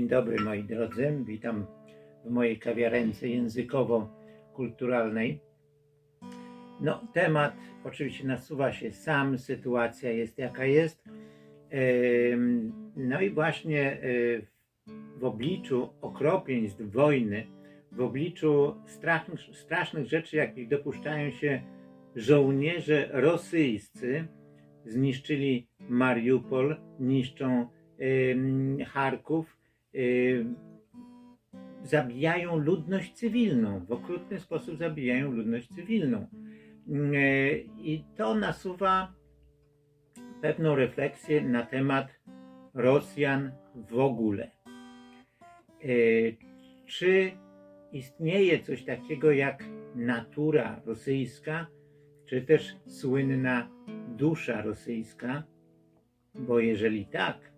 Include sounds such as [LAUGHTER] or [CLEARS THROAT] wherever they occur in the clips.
Dzień dobry moi drodzy, witam w mojej kawiarence językowo-kulturalnej. No, temat oczywiście nasuwa się sam, sytuacja jest jaka jest. No i właśnie e, w obliczu okropieństw wojny, w obliczu strasznych, strasznych rzeczy, jakich dopuszczają się żołnierze rosyjscy, zniszczyli Mariupol, niszczą Charków, zabijają ludność cywilną, w okrutny sposób zabijają ludność cywilną. E, I to nasuwa pewną refleksję na temat Rosjan w ogóle. E, Czy istnieje coś takiego jak natura rosyjska, czy też słynna dusza rosyjska? Bo jeżeli tak,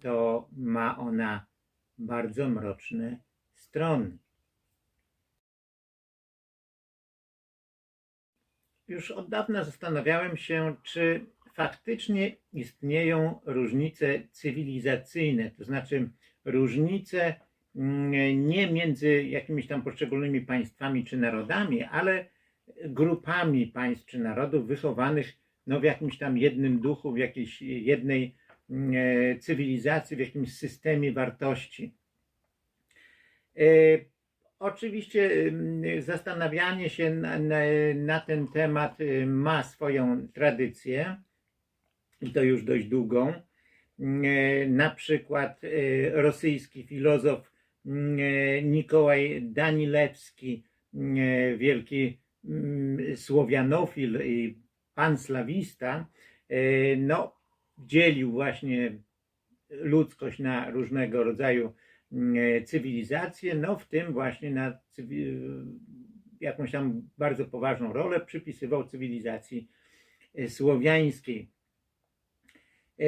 to ma ona bardzo mroczne strony. Już od dawna zastanawiałem się, czy faktycznie istnieją różnice cywilizacyjne, to znaczy różnice mm, nie między jakimiś tam poszczególnymi państwami czy narodami, ale grupami państw czy narodów wychowanych no, w jakimś tam jednym duchu, w jakiejś jednej cywilizacji, w jakimś systemie wartości. E, Oczywiście zastanawianie się na, na, na ten temat y, ma swoją tradycję i to już dość długą. Na przykład rosyjski filozof Nikołaj Danilewski, wielki słowianofil i panslawista, no, dzielił właśnie ludzkość na różnego rodzaju e, cywilizacje, no w tym właśnie na cywi- jakąś tam bardzo poważną rolę przypisywał cywilizacji e, słowiańskiej. E,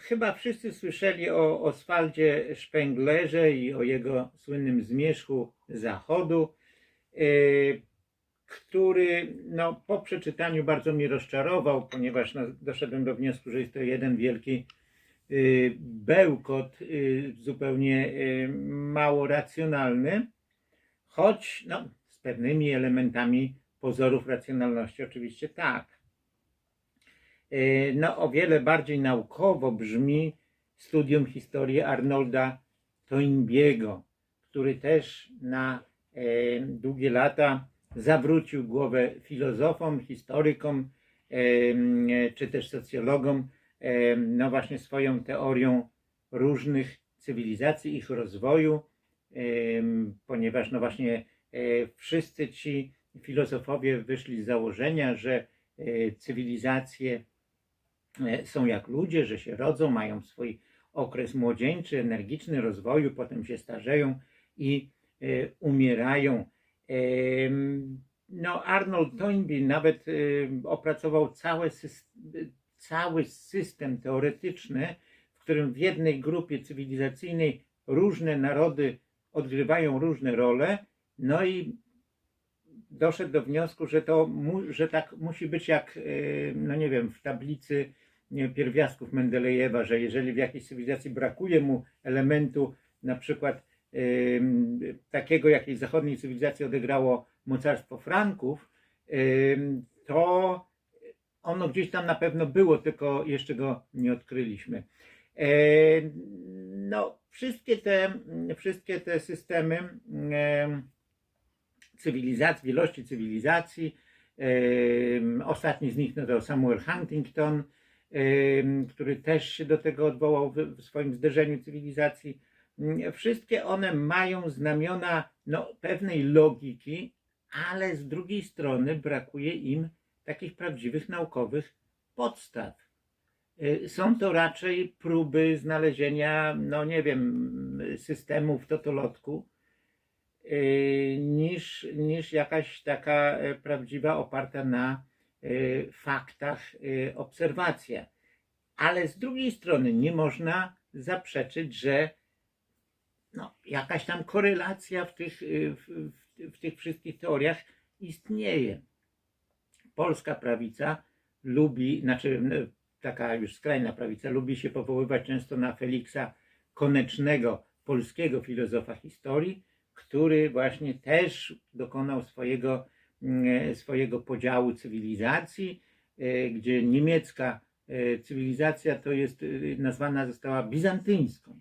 Chyba wszyscy słyszeli o Oswaldzie Spenglerze i o jego słynnym zmierzchu Zachodu, e, który no, po przeczytaniu bardzo mnie rozczarował, ponieważ no, doszedłem do wniosku, że jest to jeden wielki y, bełkot y, zupełnie y, mało racjonalny, choć no, z pewnymi elementami pozorów racjonalności oczywiście tak. Y, No, o wiele bardziej naukowo brzmi studium historii Arnolda Toynbiego, który też na e, długie lata zawrócił głowę filozofom, historykom, czy też socjologom, no właśnie swoją teorią różnych cywilizacji, ich rozwoju, ponieważ no właśnie e, wszyscy ci filozofowie wyszli z założenia, że e, cywilizacje e, są jak ludzie, że się rodzą, mają swój okres młodzieńczy, energiczny rozwoju, potem się starzeją i umierają. No, Arnold Toynbee nawet em, opracował cały system, cały system teoretyczny, w którym w jednej grupie cywilizacyjnej różne narody odgrywają różne role, no i doszedł do wniosku, że to że tak musi być jak, e, no nie wiem, w tablicy pierwiastków Mendelejewa, że jeżeli w jakiejś cywilizacji brakuje mu elementu na przykład takiego, jakiej zachodniej cywilizacji odegrało mocarstwo Franków, to ono gdzieś tam na pewno było, tylko jeszcze go nie odkryliśmy. No, wszystkie te, wszystkie te systemy em, cywilizacji, wielości cywilizacji, ostatni z nich no to Samuel Huntington, który też się do tego odwołał w swoim zderzeniu cywilizacji. Wszystkie one mają znamiona no, pewnej logiki, ale z drugiej strony brakuje im takich prawdziwych naukowych podstaw. Y, Są to raczej próby znalezienia, no nie wiem, systemu w totolotku, y, niż, niż jakaś taka e, prawdziwa, oparta na y, faktach y, obserwacja. Ale z drugiej strony nie można zaprzeczyć, że no, jakaś tam korelacja w tych, y, w, w, w tych wszystkich teoriach istnieje. Polska prawica lubi, znaczy taka już skrajna prawica, lubi się powoływać często na Feliksa Konecznego, polskiego filozofa historii, który właśnie też dokonał swojego, swojego podziału cywilizacji, e, gdzie niemiecka e, cywilizacja to jest, nazwana została bizantyńską.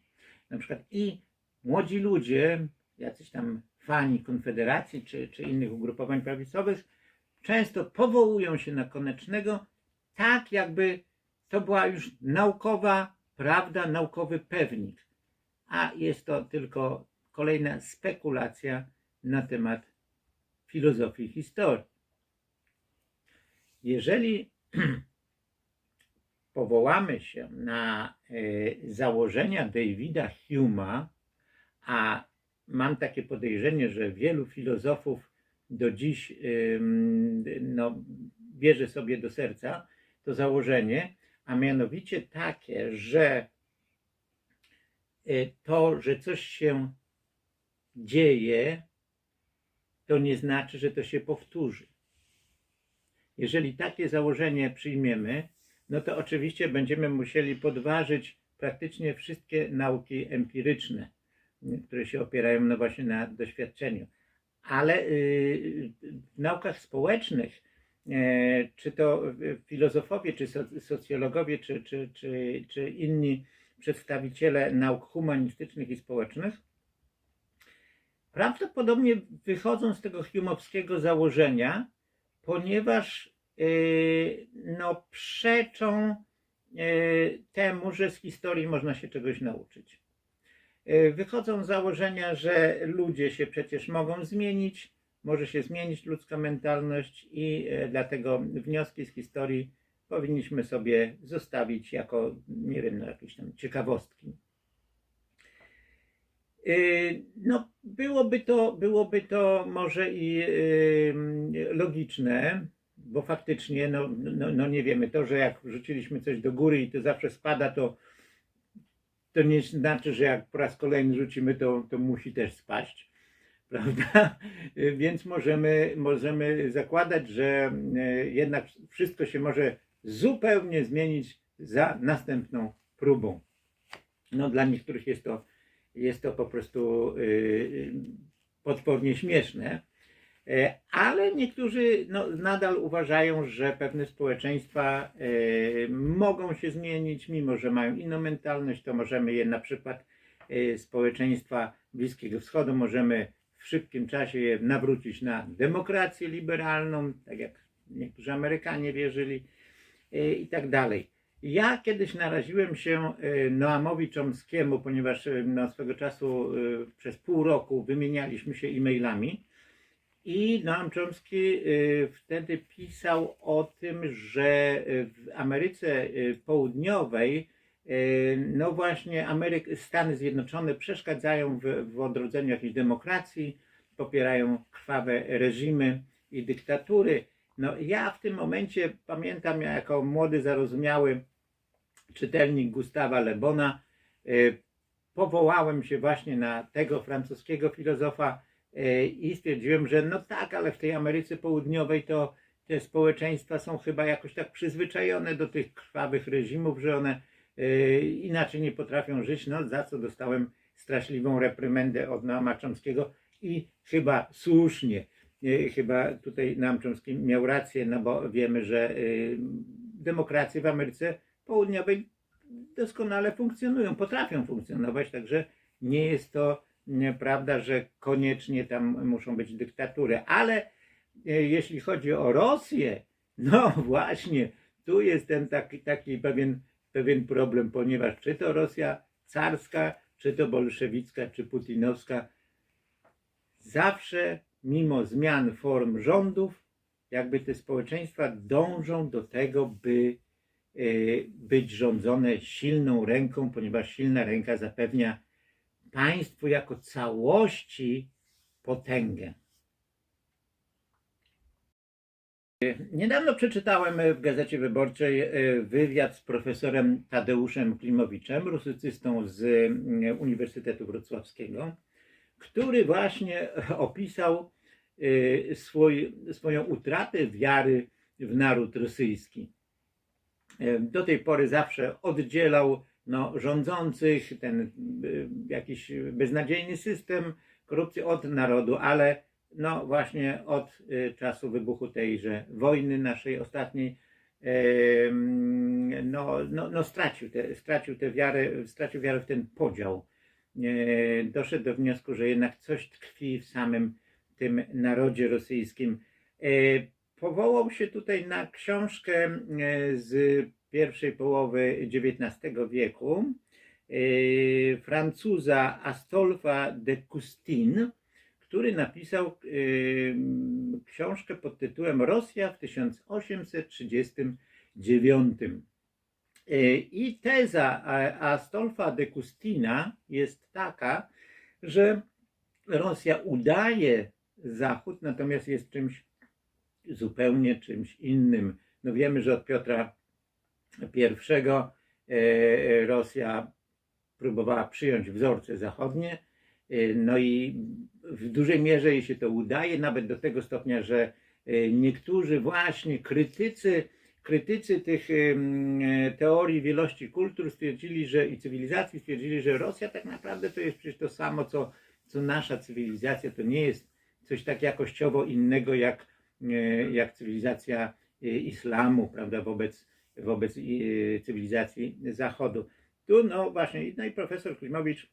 Na przykład i młodzi ludzie, jacyś tam fani Konfederacji czy, czy innych ugrupowań prawicowych, często powołują się na Konecznego tak, jakby to była już naukowa prawda, naukowy pewnik, a jest to tylko kolejna spekulacja na temat filozofii historii. Jeżeli [CLEARS THROAT] powołamy się na e, założenia Davida Huma, a mam takie podejrzenie, że wielu filozofów do dziś no, bierze sobie do serca to założenie, a mianowicie takie, że y, to, że coś się dzieje, to nie znaczy, że to się powtórzy. Jeżeli takie założenie przyjmiemy, no to oczywiście będziemy musieli podważyć praktycznie wszystkie nauki empiryczne, które się opierają no właśnie na doświadczeniu. Ale y, w naukach społecznych, e, czy to filozofowie, czy soc- socjologowie, czy, czy, czy, czy inni przedstawiciele nauk humanistycznych i społecznych, prawdopodobnie wychodzą z tego humowskiego założenia, ponieważ yy, no, przeczą yy, temu, że z historii można się czegoś nauczyć. Yy, Wychodzą z założenia, że ludzie się przecież mogą zmienić, może się zmienić ludzka mentalność i yy, dlatego wnioski z historii powinniśmy sobie zostawić jako, nie wiem, no, jakieś tam ciekawostki. Yy, No, byłoby to, byłoby to może i logiczne, bo faktycznie, no, no, no nie wiemy, to, że jak wrzuciliśmy coś do góry i to zawsze spada, to, to nie znaczy, że jak po raz kolejny rzucimy, to, to musi też spaść. [LAUGHS] Prawda? Yy, Więc możemy, możemy zakładać, że yy, jednak wszystko się może zupełnie zmienić za następną próbą. No, dla niektórych jest to jest to po prostu y, potwornie śmieszne, E, ale niektórzy no, nadal uważają, że pewne społeczeństwa e, mogą się zmienić, mimo że mają inną mentalność, to możemy je na przykład e, społeczeństwa Bliskiego Wschodu, możemy w szybkim czasie je nawrócić na demokrację liberalną, tak jak niektórzy Amerykanie wierzyli e, i tak dalej. Ja kiedyś naraziłem się e, Noamowi Chomskiemu, ponieważ e, no, swego czasu e, przez pół roku wymienialiśmy się e-mailami i Noam Chomsky e, wtedy pisał o tym, że e, w Ameryce e, Południowej no właśnie Ameryk, Stany Zjednoczone przeszkadzają w, w odrodzeniu jakiejś demokracji, popierają krwawe reżimy i dyktatury. No ja w tym momencie pamiętam ja jako młody, zarozumiały czytelnik Gustawa Lebona powołałem się właśnie na tego francuskiego filozofa i stwierdziłem, że no tak, ale w tej Ameryce Południowej to te społeczeństwa są chyba jakoś tak przyzwyczajone do tych krwawych reżimów, że one e, inaczej nie potrafią żyć, no za co dostałem straszliwą reprymendę od Noama Chomskiego i chyba słusznie. E, Chyba tutaj Noam Chomsky miał rację, no bo wiemy, że demokracje w Ameryce Południowej doskonale funkcjonują, potrafią funkcjonować, także nie jest to prawda, że koniecznie tam muszą być dyktatury, ale e, jeśli chodzi o Rosję, no [LAUGHS] właśnie, tu jest ten taki, taki pewien, pewien problem, ponieważ czy to Rosja carska, czy to bolszewicka, czy putinowska, zawsze mimo zmian form rządów, jakby te społeczeństwa dążą do tego, by e, być rządzone silną ręką, ponieważ silna ręka zapewnia państwu jako całości potęgę. Niedawno przeczytałem w Gazecie Wyborczej e, wywiad z profesorem Tadeuszem Klimowiczem, rusycystą z mm, Uniwersytetu Wrocławskiego, który właśnie opisał e, swój, swoją utratę wiary w naród rosyjski. E, Do tej pory zawsze oddzielał no, rządzących, ten y, jakiś beznadziejny system korupcji od narodu, ale no właśnie od y, czasu wybuchu tejże wojny naszej ostatniej no, no, no stracił, te, stracił tę wiarę, stracił wiarę w ten podział. E, Doszedł do wniosku, że jednak coś tkwi w samym tym narodzie rosyjskim. E, Powołał się tutaj na książkę e, z pierwszej połowy XIX wieku e, Francuza Astolfa de Custine, który napisał e, książkę pod tytułem Rosja w 1839. E, I teza Astolfa de Custina jest taka, że Rosja udaje Zachód, natomiast jest czymś zupełnie czymś innym. No wiemy, że od Piotra I e, Rosja próbowała przyjąć wzorce zachodnie, e, no i w dużej mierze jej się to udaje, nawet do tego stopnia, że e, niektórzy właśnie krytycy, krytycy tych teorii wielości kultur stwierdzili, że i cywilizacji stwierdzili, że Rosja tak naprawdę to jest przecież to samo, co, co nasza cywilizacja, to nie jest coś tak jakościowo innego jak, jak cywilizacja islamu, prawda, wobec, wobec e, cywilizacji Zachodu. Tu no właśnie, no i profesor Klimowicz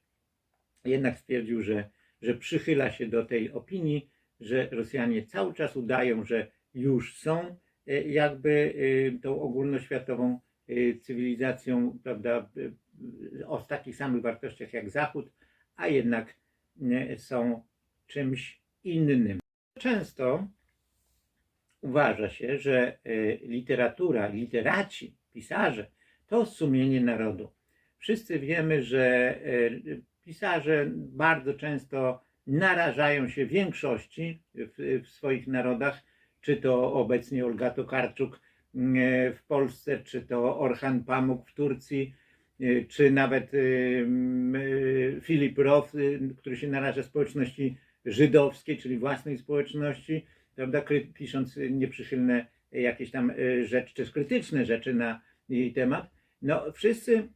jednak stwierdził, że, że przychyla się do tej opinii, że Rosjanie cały czas udają, że już są e, jakby e, tą ogólnoświatową e, cywilizacją, prawda, o takich samych wartościach jak Zachód, a jednak są czymś innym. Często uważa się, że e, literatura, literaci, pisarze to sumienie narodu. Wszyscy wiemy, że e, pisarze bardzo często narażają się większości w, w swoich narodach, czy to obecnie Olga Tokarczuk mm, e, w Polsce, czy to Orhan Pamuk w Turcji, czy nawet Filip Roth, który się naraża społeczności żydowskiej, czyli własnej społeczności, prawda, pisząc nieprzychylne jakieś tam e, rzeczy, czy krytyczne rzeczy na jej temat. No, wszyscy,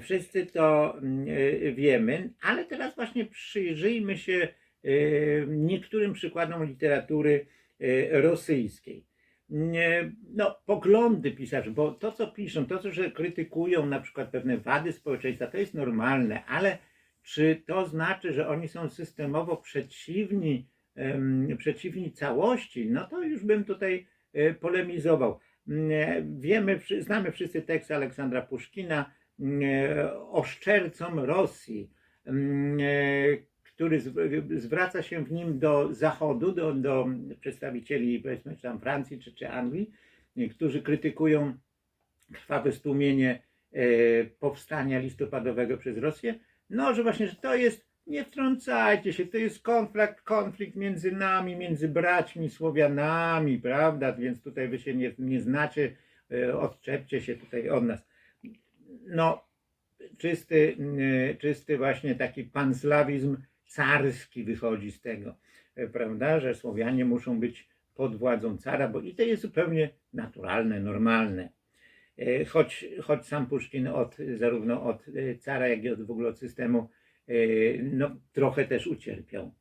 wszyscy to mm, e, wiemy, ale teraz właśnie przyjrzyjmy się e, niektórym przykładom literatury rosyjskiej. Nie, No, poglądy pisarzy, bo to, co piszą, to, co że krytykują na przykład pewne wady społeczeństwa, to jest normalne, ale czy to znaczy, że oni są systemowo przeciwni, przeciwni całości? No to już bym tutaj e, polemizował. E, Wiemy, znamy wszyscy tekst Aleksandra Puszkina e, oszczercom Rosji, który zw- zwraca się w nim do Zachodu, do, do przedstawicieli powiedzmy tam Francji czy, czy Anglii, którzy krytykują krwawe stłumienie powstania listopadowego przez Rosję. No, że właśnie, że to jest, nie wtrącajcie się, to jest konflikt, konflikt między nami, między braćmi Słowianami, prawda? Więc tutaj wy się nie, nie znacie, e, odczepcie się tutaj od nas. No, czysty, e, czysty właśnie taki panslawizm carski wychodzi z tego, e, prawda? Że Słowianie muszą być pod władzą cara, bo i to jest zupełnie naturalne, normalne. Choć, choć sam Puszkin od, zarówno od cara, jak i od w ogóle od systemu no, trochę też ucierpiał.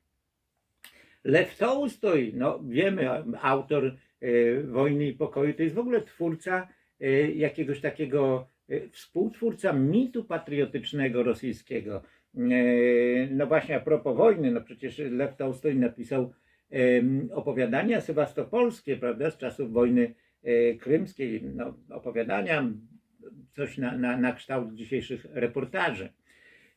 Lew Tołstoj, no wiemy, autor e, Wojny i Pokoju, to jest w ogóle twórca e, jakiegoś takiego, e, współtwórca mitu patriotycznego rosyjskiego. E, No właśnie a propos wojny, no przecież Lew Tołstoj napisał opowiadania sewastopolskie, prawda, z czasów wojny e, krymskiej, no, opowiadania, coś na, na, na kształt dzisiejszych reportaży.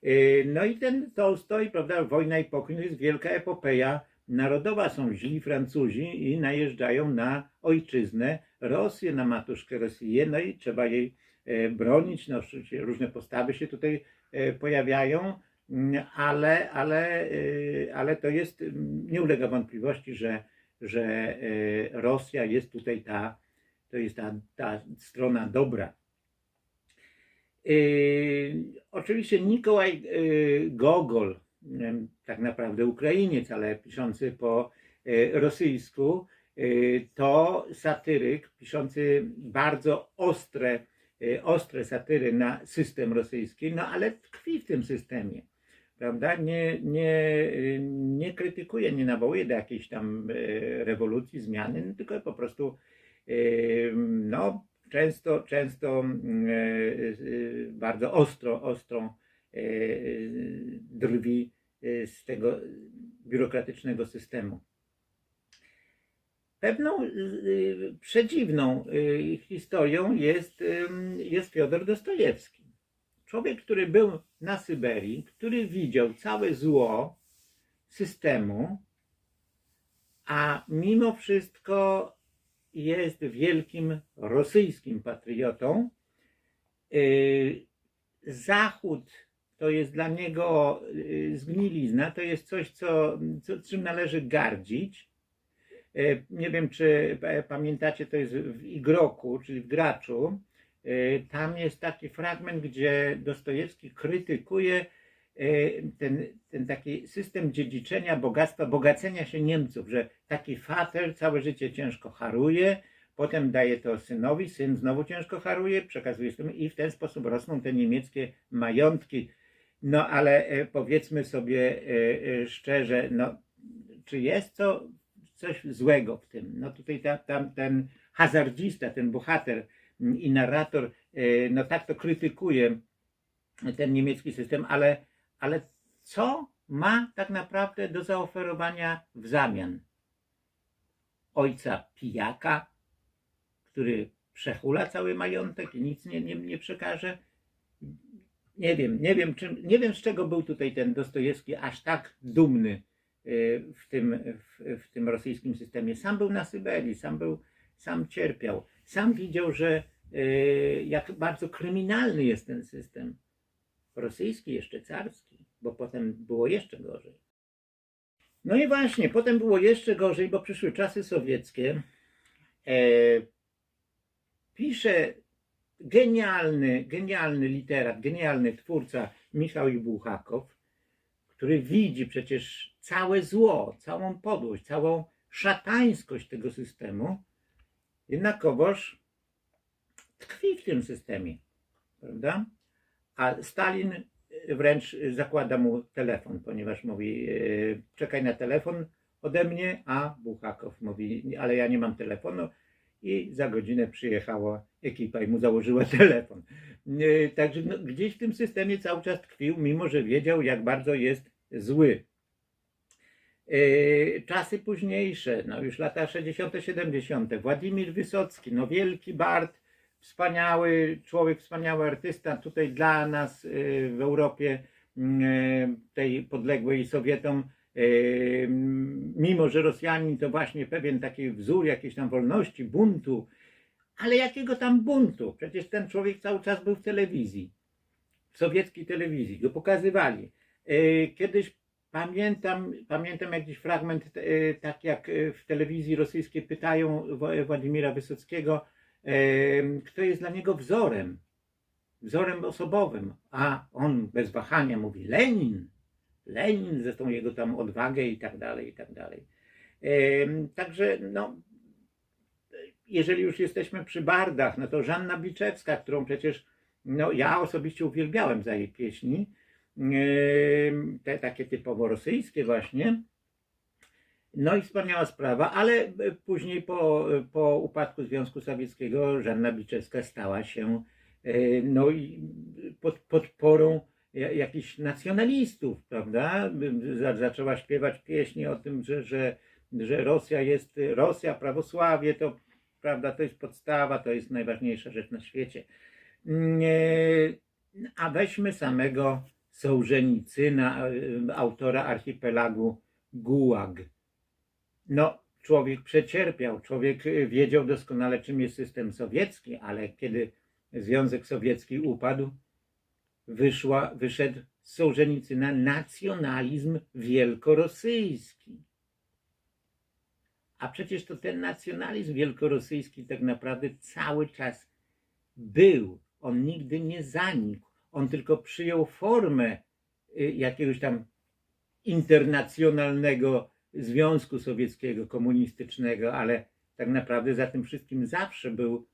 E, No i ten Tolstoj, prawda, Wojna i pokój to jest wielka epopeja narodowa. Są źli Francuzi i najeżdżają na ojczyznę Rosję, na matuszkę Rosję, no i trzeba jej e, bronić. No, różne postawy się tutaj e, pojawiają, mm, ale, ale, e, ale to jest, mm, nie ulega wątpliwości, że, że Rosja jest tutaj ta, to jest ta, ta strona dobra. Yy, oczywiście Nikołaj yy, Gogol, yy, tak naprawdę Ukrainiec, ale piszący po yy, rosyjsku, to satyryk piszący bardzo ostre, ostre satyry na system rosyjski, no ale tkwi w tym systemie. Prawda? Nie, nie, nie krytykuje, nie nawołuje do jakiejś tam rewolucji, zmiany, no, tylko po prostu no, często, często y, y, bardzo ostro, ostro y, drwi z tego biurokratycznego systemu. Pewną przedziwną historią jest, jest Fiodor Dostojewski. Człowiek, który był na Syberii, który widział całe zło systemu, a mimo wszystko jest wielkim rosyjskim patriotą. Y, Zachód to jest dla niego y, zgnilizna, to jest coś, co, co, czym należy gardzić. Y, Nie wiem, czy pa- pamiętacie, to jest w Igroku, czyli w Graczu. Tam jest taki fragment, gdzie Dostojewski krytykuje ten, ten taki system dziedziczenia bogactwa, bogacenia się Niemców, że taki fater całe życie ciężko haruje, potem daje to synowi, syn znowu ciężko haruje, przekazuje synowi i w ten sposób rosną te niemieckie majątki. No ale e, powiedzmy sobie e, e, szczerze, no, czy jest to coś złego w tym? No tutaj ta, tam ten hazardzista, ten bohater i narrator, no tak to krytykuje ten niemiecki system, ale, ale co ma tak naprawdę do zaoferowania w zamian? Ojca pijaka, który przechula cały majątek i nic nie, nie, nie przekaże? Nie wiem, nie wiem, czym, nie wiem z czego był tutaj ten Dostojewski aż tak dumny y, w tym, w, w tym rosyjskim systemie. Sam był na Syberii, sam był, sam cierpiał, sam widział, że y, jak bardzo kryminalny jest ten system. Rosyjski, jeszcze carski, bo potem było jeszcze gorzej. No i właśnie, potem było jeszcze gorzej, bo przyszły czasy sowieckie. E, pisze genialny, genialny literat, genialny twórca Michał Buchakow, który widzi przecież całe zło, całą podłość, całą szatańskość tego systemu, jednakowoż tkwi w tym systemie, prawda? A Stalin wręcz zakłada mu telefon, ponieważ mówi, e, czekaj na telefon ode mnie, a Buchakow mówi, ale ja nie mam telefonu i za godzinę przyjechała ekipa i mu założyła [LAUGHS] telefon. E, Także no, gdzieś w tym systemie cały czas tkwił, mimo że wiedział, jak bardzo jest zły. E, Czasy późniejsze, no już lata 60., 70., Władimir Wysocki, no wielki Bart, wspaniały człowiek, wspaniały artysta tutaj dla nas e, w Europie, e, tej podległej Sowietom, m, mimo że Rosjanin to właśnie pewien taki wzór jakiejś tam wolności, buntu, ale jakiego tam buntu? Przecież ten człowiek cały czas był w telewizji, w sowieckiej telewizji, go pokazywali. Kiedyś pamiętam, pamiętam jakiś fragment, tak jak w telewizji rosyjskiej pytają Władimira Wysockiego, kto jest dla niego wzorem, wzorem osobowym, a on bez wahania mówi Lenin, Lenin, zresztą jego tam odwagę i tak dalej, i tak dalej. Także no, jeżeli już jesteśmy przy bardach, no to Żanna Biczewska, którą przecież no, ja osobiście uwielbiałem za jej pieśni, te takie typowo rosyjskie właśnie, no i wspaniała sprawa, ale e, później po, po upadku Związku Sowieckiego Żanna Biczewska stała się e, no i pod podporą ja- jakichś nacjonalistów, prawda? Za- Zaczęła śpiewać pieśni o tym, że, że, że Rosja jest, Rosja, prawosławie to, prawda, to jest podstawa, to jest najważniejsza rzecz na świecie. Mm, e, A weźmy samego Sołżenicyna, autora archipelagu Gułag no, człowiek przecierpiał, człowiek y, wiedział doskonale, czym jest system sowiecki, ale kiedy Związek Sowiecki upadł, wyszła, wyszedł z Sołżenicyna nacjonalizm wielkorosyjski. A przecież to ten nacjonalizm wielkorosyjski tak naprawdę cały czas był. On nigdy nie zanikł. On tylko przyjął formę y, jakiegoś tam internacjonalnego Związku Sowieckiego, komunistycznego, ale tak naprawdę za tym wszystkim zawsze był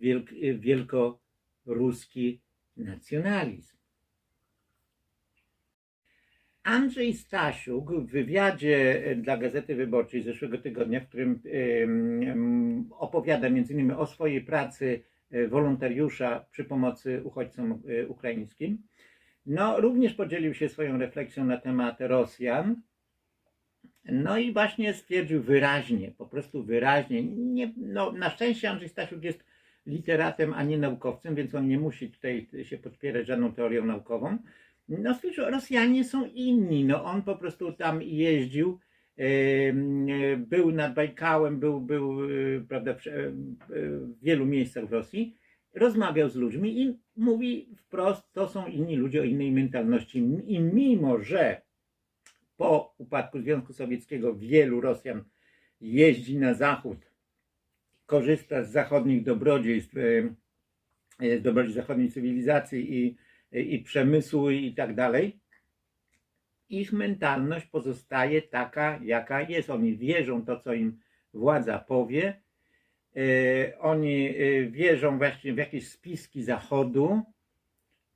wielk, wielko, ruski nacjonalizm. Andrzej Stasiuk w wywiadzie dla Gazety Wyborczej zeszłego tygodnia, w którym opowiada m.in. o swojej pracy e, wolontariusza przy pomocy uchodźcom e, ukraińskim, no, również podzielił się swoją refleksją na temat Rosjan. No i właśnie stwierdził wyraźnie, po prostu wyraźnie, nie, no, na szczęście Andrzej Stasiuk jest literatem, a nie naukowcem, więc on nie musi tutaj się podpierać żadną teorią naukową. No stwierdził, Rosjanie są inni, no on po prostu tam jeździł, był nad Bajkałem, był, był e, prawda, e, w wielu miejscach w Rosji, rozmawiał z ludźmi i mówi wprost, to są inni ludzie o innej mentalności. I mimo, że po upadku Związku Sowieckiego wielu Rosjan jeździ na zachód, korzysta z zachodnich dobrodziejstw, e, e, z dobrodziejstw zachodniej cywilizacji i, i przemysłu i tak dalej, ich mentalność pozostaje taka, jaka jest. Oni wierzą to, co im władza powie, E, oni e, wierzą właśnie w jakieś spiski Zachodu,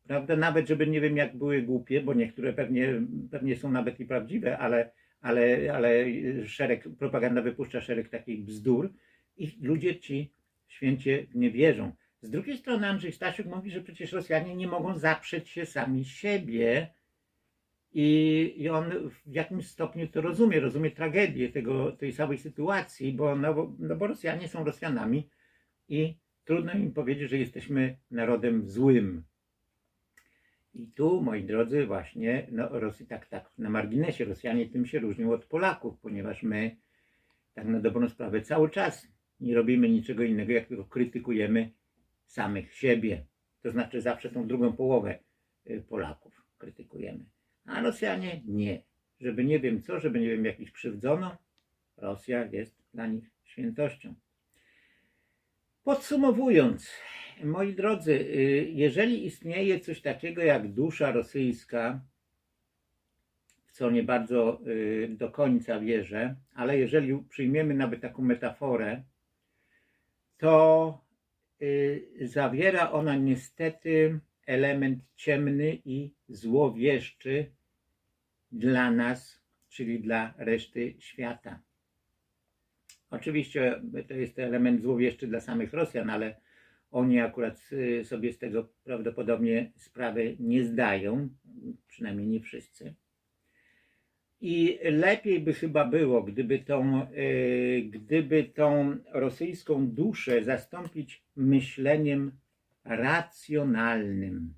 prawda? Nawet, żeby nie wiem, jak były głupie, bo niektóre pewnie, pewnie są nawet i prawdziwe, ale, ale, ale szereg, propaganda wypuszcza szereg takich bzdur i ludzie ci święcie nie wierzą. Z drugiej strony Andrzej Stasiuk mówi, że przecież Rosjanie nie mogą zaprzeć się sami siebie i, i on w jakimś stopniu to rozumie, rozumie tragedię tego, tej całej sytuacji, bo, no, no bo Rosjanie są Rosjanami i trudno im powiedzieć, że jesteśmy narodem złym. I tu, moi drodzy, właśnie, no Rosji, tak, tak, na marginesie, Rosjanie tym się różnią od Polaków, ponieważ my, tak na dobrą sprawę, cały czas nie robimy niczego innego, jak tylko krytykujemy samych siebie. To znaczy zawsze tą drugą połowę y, Polaków krytykujemy. A Rosjanie nie. Żeby nie wiem co, żeby nie wiem jak ich krzywdzono, Rosja jest dla nich świętością. Podsumowując, moi drodzy, y, jeżeli istnieje coś takiego jak dusza rosyjska, w co nie bardzo y, do końca wierzę, ale jeżeli przyjmiemy nawet taką metaforę, to y, zawiera ona niestety element ciemny i złowieszczy dla nas, czyli dla reszty świata. Oczywiście to jest element złowieszczy dla samych Rosjan, ale oni akurat y, sobie z tego prawdopodobnie sprawy nie zdają, przynajmniej nie wszyscy. I lepiej by chyba było, gdyby tą, y, gdyby tą rosyjską duszę zastąpić myśleniem racjonalnym,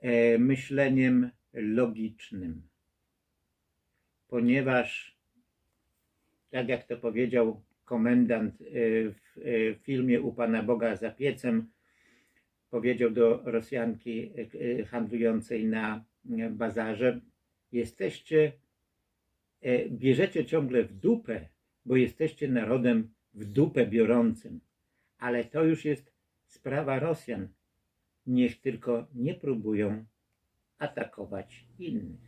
e, myśleniem logicznym. Ponieważ, tak jak to powiedział komendant e, w e, filmie U Pana Boga za piecem, powiedział do Rosjanki handlującej na bazarze, jesteście, bierzecie ciągle w dupę, bo jesteście narodem w dupę biorącym. Ale to już jest sprawa Rosjan. Niech tylko nie próbują atakować innych.